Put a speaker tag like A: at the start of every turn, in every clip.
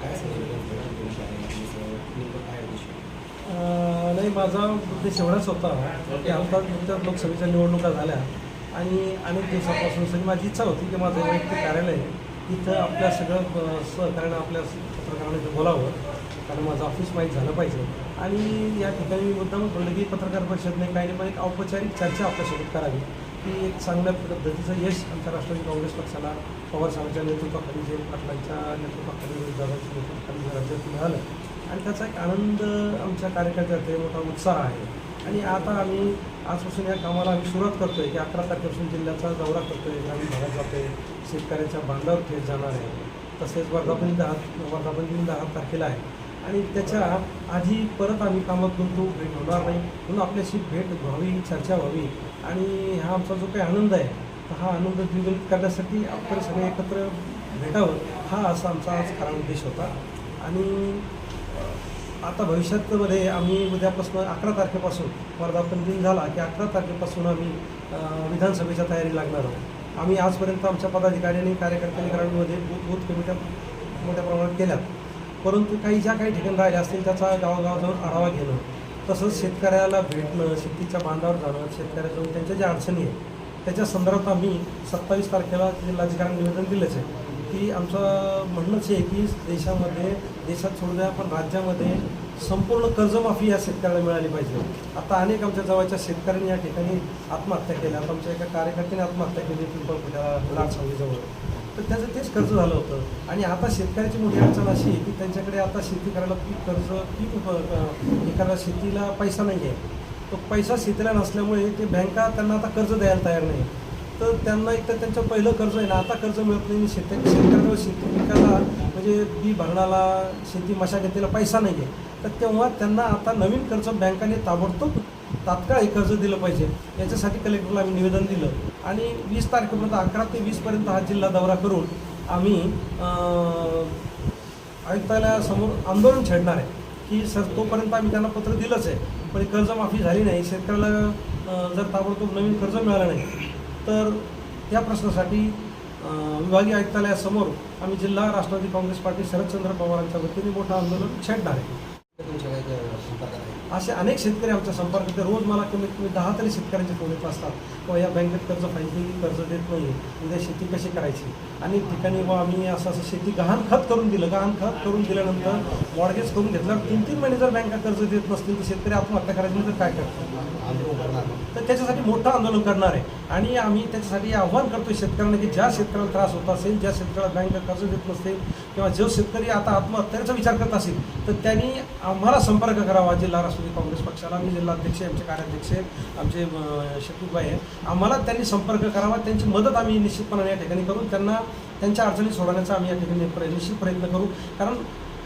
A: काय सांगितलं
B: अं, नाही माझा उद्देश एवढाच होता की आता नुकत्याच लोकसभेच्या निवडणुका झाल्या आणि अनेक दिवसापासून सगळी माझी इच्छा होती की माझं वैयक्तिक कार्यालय इथं आपल्या सगळं सहकार्यानं आपल्या पत्रकारांना इथं बोलावं कारण माझं ऑफिस माहीत झालं पाहिजे. आणि या ठिकाणी मी मुद्दाम बोललं की पत्रकार परिषदने काही नाही पण एक औपचारिक चर्चा आपल्यासोबत करावी. की एक चांगल्या पद्धतीचं यश आमच्या राष्ट्रवादी काँग्रेस पक्षाला पवार साहेबांच्या नेतृत्वाखाली जे पाटलांच्या नेतृत्वाखाली दादाच्या नेतृत्वाखाली जे राज्यात मिळालं. आणि त्याचा एक आनंद आमच्या कार्यकर्त्यात मोठा उत्साह आहे. आणि आता आम्ही आजपासून या कामाला आम्ही सुरुवात करतोय की अकरा तारखेपासून जिल्ह्याचा दौरा करतोय ग्रामीण भागात जातोय शेतकऱ्याच्या बांधावर थेट जाणार आहे. तसेच वर्धापन दहा वर्धापन दिन दहा तारखेला आहे. आणि त्याच्या आधी परत आम्ही कामात गुंतू भेट होणार नाही. म्हणून आपल्याशी भेट व्हावी चर्चा व्हावी. आणि हा आमचा जो काही आनंद आहे तर हा आनंद द्विगुणित करण्यासाठी आपण सगळे एकत्र भेटावं हा असा आमचा आज खरा उद्देश होता. आणि आता भविष्यातमध्ये आम्ही उद्यापासून अकरा तारखेपासून वर्धापन दिन झाला की अकरा तारखेपासून आम्ही विधानसभेच्या तयारी लागणार आहोत. आम्ही आजपर्यंत आमच्या पदाधिकाऱ्यांनी कार्यकर्त्यांनी ग्रामीणमध्ये बूथ बूथ कमिट्या मोठ्या प्रमाणात केल्यात. परंतु काही ज्या काही ठिकाणी राहिल्या असतील त्याचा गावागाव जाऊन आढावा घेणं तसंच शेतकऱ्याला भेटणं शेतीच्या बांधावर जाणं शेतकऱ्या जाऊन म्हणजे त्यांच्या ज्या अडचणी आहेत त्याच्या संदर्भात आम्ही सत्तावीस तारखेला जिल्हाधिकाऱ्यांना निवेदन दिलंच आहे. की आमचं म्हणणंच आहे की देशामध्ये देशात सोडून द्या पण राज्यामध्ये संपूर्ण कर्जमाफी या शेतकऱ्याला मिळाली पाहिजे. आता अनेक आमच्या जवळच्या शेतकऱ्यांनी या ठिकाणी आत्महत्या केल्या. आता आमच्या एका कार्यकर्त्याने आत्महत्या केली पिंपळ लाट सांगलीजवळ तर त्याचं तेच कर्ज झालं होतं. आणि आता शेतकऱ्याची मोठी अडचण अशी आहे की त्यांच्याकडे आता शेती करायला पीक कर्ज पीक उप- हे करायला शेतीला पैसा नाही आहे तो पैसा शेतीला नसल्यामुळे ते बँका त्यांना आता कर्ज द्यायला तयार नाही तर त्यांना एक तर त्यांचं पहिलं कर्ज आहे ना आता कर्ज मिळत नाही. शेतक शेतकऱ्याला शेती पिकाला म्हणजे बी भरणाला शेती मशागतीला पैसा नाही आहे तर तेव्हा त्यांना आता नवीन कर्ज बँकाने ताबडतोब तात्काळ हे कर्ज दिलं पाहिजे. याच्यासाठी कलेक्टरला आम्ही निवेदन दिलं. आणि वीस तारखेपर्यंत अकरा ते वीसपर्यंत हा जिल्हा दौरा करून आम्ही आयुक्तालयासमोर आंदोलन छेडणार आहे. की सर तोपर्यंत आम्ही त्यांना पत्र दिलंच आहे. पण कर्जमाफी झाली नाही. शेतकऱ्याला जर ताबडतोब नवीन कर्ज मिळालं नाही तर त्या प्रश्नासाठी विभागीय आयुक्तालयासमोर आम्ही जिल्हा राष्ट्रवादी काँग्रेस पार्टी शरदचंद्र पवारांच्या वतीने मोठं आंदोलन छेडणार आहे
A: तुमच्या काही संपर्कात आहे
B: असे अनेक शेतकरी आमच्या संपर्कात रोज मला कमीत कमी दहा तरी शेतकऱ्यांचे फोन येत असतात. किंवा या बँकेत कर्ज पाहिजे की कर्ज देत नाही उद्या शेती कशी करायची? आणि ठिकाणी बा आम्ही असं असं शेती गहाण खत करून दिलं. गहाण खत करून दिल्यानंतर मॉडगेज करून घेतल्यावर तीन तीन महिने जर बँका कर्ज देत नसतील तर शेतकरी आत्महत्या करायची तर म्हणजे काय करतात?
A: करणार
B: तर त्याच्यासाठी मोठं आंदोलन करणार आहे. आणि आम्ही त्याच्यासाठी आव्हान करतो शेतकऱ्यांना की ज्या शेतकऱ्याला त्रास होत असेल ज्या शेतकऱ्याला बँक कर्ज देत नसतील किंवा जो शेतकरी आता आत्महत्येचा विचार करत असेल तर त्यांनी आम्हाला संपर्क करावा जिल्हा राष्ट्रवादी काँग्रेस पक्षाला मी जिल्हाध्यक्ष आमचे कार्याध्यक्ष आहेत, आमचे अं, आहेत. आम्हाला त्यांनी संपर्क करावा त्यांची मदत आम्ही निश्चितपणाने या ठिकाणी करू. त्यांना त्यांच्या अडचणी सोडवण्याचा आम्ही या ठिकाणी प्र- निश्चित प्रयत्न करू. कारण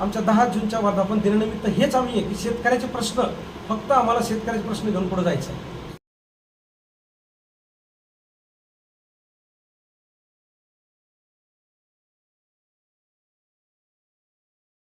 B: आमच्या दहा जूनच्या वर्धापन दिनानिमित्त हेच आम्ही आहे की शेतकऱ्याचे प्रश्न फक्त आम्हाला शेतकऱ्याचे प्रश्न घेऊन पुढे जायचं आहे.